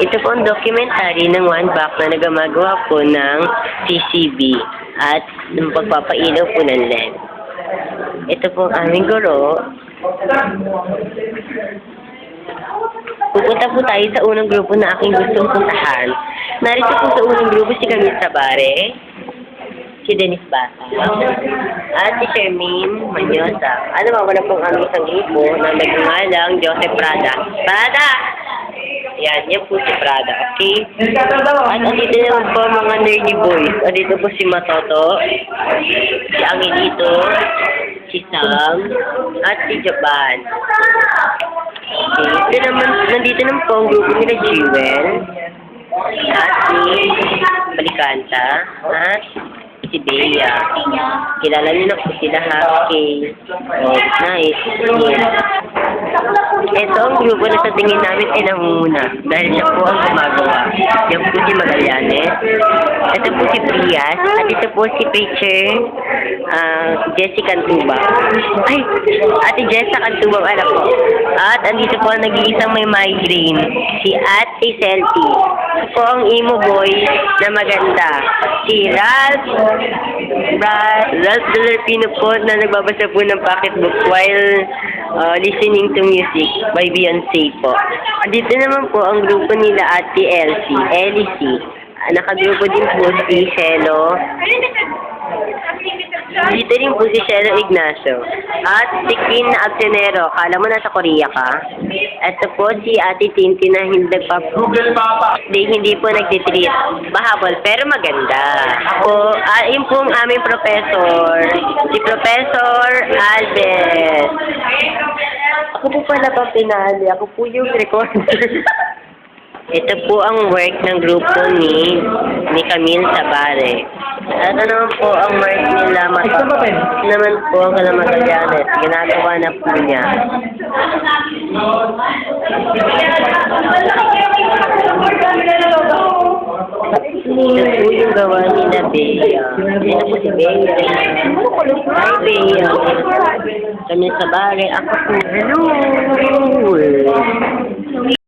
Ito po ang documentary ng One Back na nagamagawa po ng CCB at ng pagpapailaw po ng LED. Ito po ang aming guro. Pupunta po tayo sa unang grupo na aking gustong puntahan. Narito po sa unang grupo si Camille Sabare, si Dennis Bata, at si Shermaine Manyosa. Ano ba wala pong aming isang grupo na nagngangalang Joseph Prada. Prada! Yan, yan po si Prada, okay? At andito naman po mga nerdy boys. Andito po si Matoto, si Angelito, si Sam, at si Japan. Okay, ito naman, nandito naman po ang grupo nila Jewel, at si Balikanta, at si Bea. Kilala niyo na po sila ha, okay. Oh, nice. Yeah. Ang grupo na sa tingin namin ay nangunguna dahil siya po ang gumagawa. Yan po si Magallanes. Ito po si Prias. At ito po si Preacher ah, Jessie Cantuba. Ay! Ate Jessa Cantuba, alam po. At andito po ang nag-iisang may migraine. Si Ate Selty. Ito po ang emo boy na maganda. Si Ralph Ralph, Ralph Delapino po na nagbabasa po ng pocketbook while uh, listening to music by Beyonce po. Dito naman po ang grupo nila Ate Elsie, Ellie C. Ah, Nakagrupo din po si Shelo. Dito rin po si Shelo Ignacio. At si Queen na aksyonero. Kala mo nasa Korea ka? Ito po si Ate Tinti na hindi nagpap... Hindi, hindi po nagtitreat. Bahabol, pero maganda. Ako, ah, yun po aming professor. Si Professor Alves. Ako po pala pa pinali. Ako po yung recorder. Ito po ang work ng grupo ni ni Camille Sabare. At ano naman po ang work nila mata. naman po ang kalamata Janet. Ginagawa na po niya. Ito po yung gawa ni na Bea. Ito po si Bea. Hi Bea. Camille Sabare. Ako po. Hello.